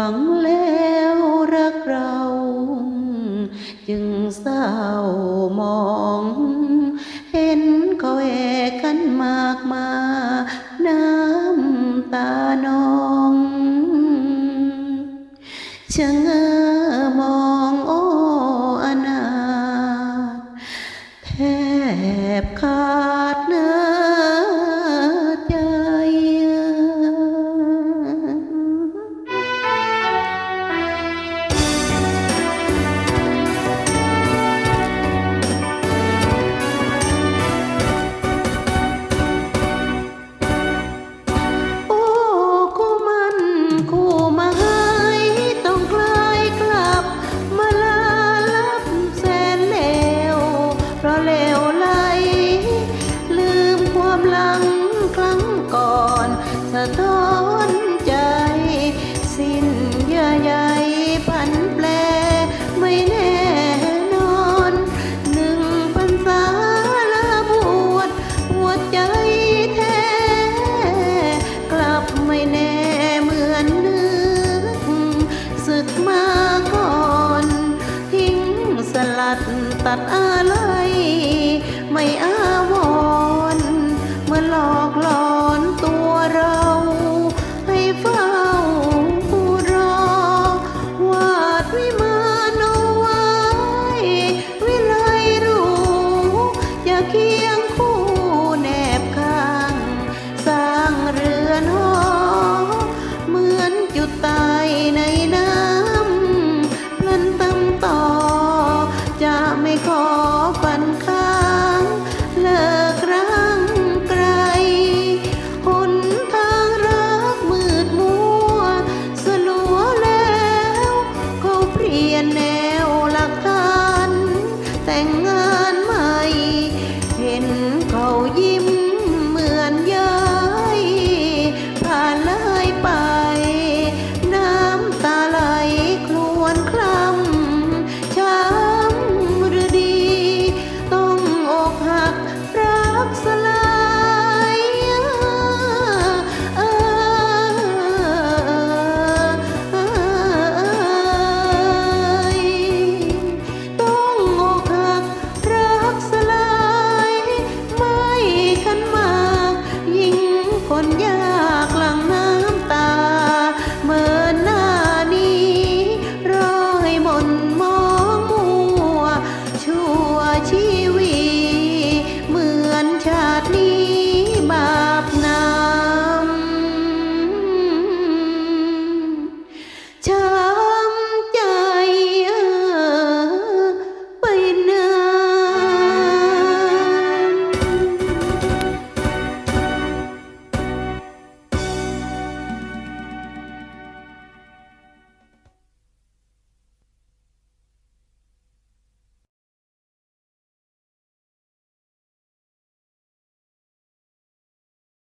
วังแล้วรักเรา จึงเศร้ามอง เห็นเขาแอกันมากมา น้ำตานองชะเง้อมองโอ้อนาถแทบขา ใจแท้กลับไม่แน่เหมือนนึกศึกมาก่นทิ้งสลัดตัดอะไรไม่อา DNA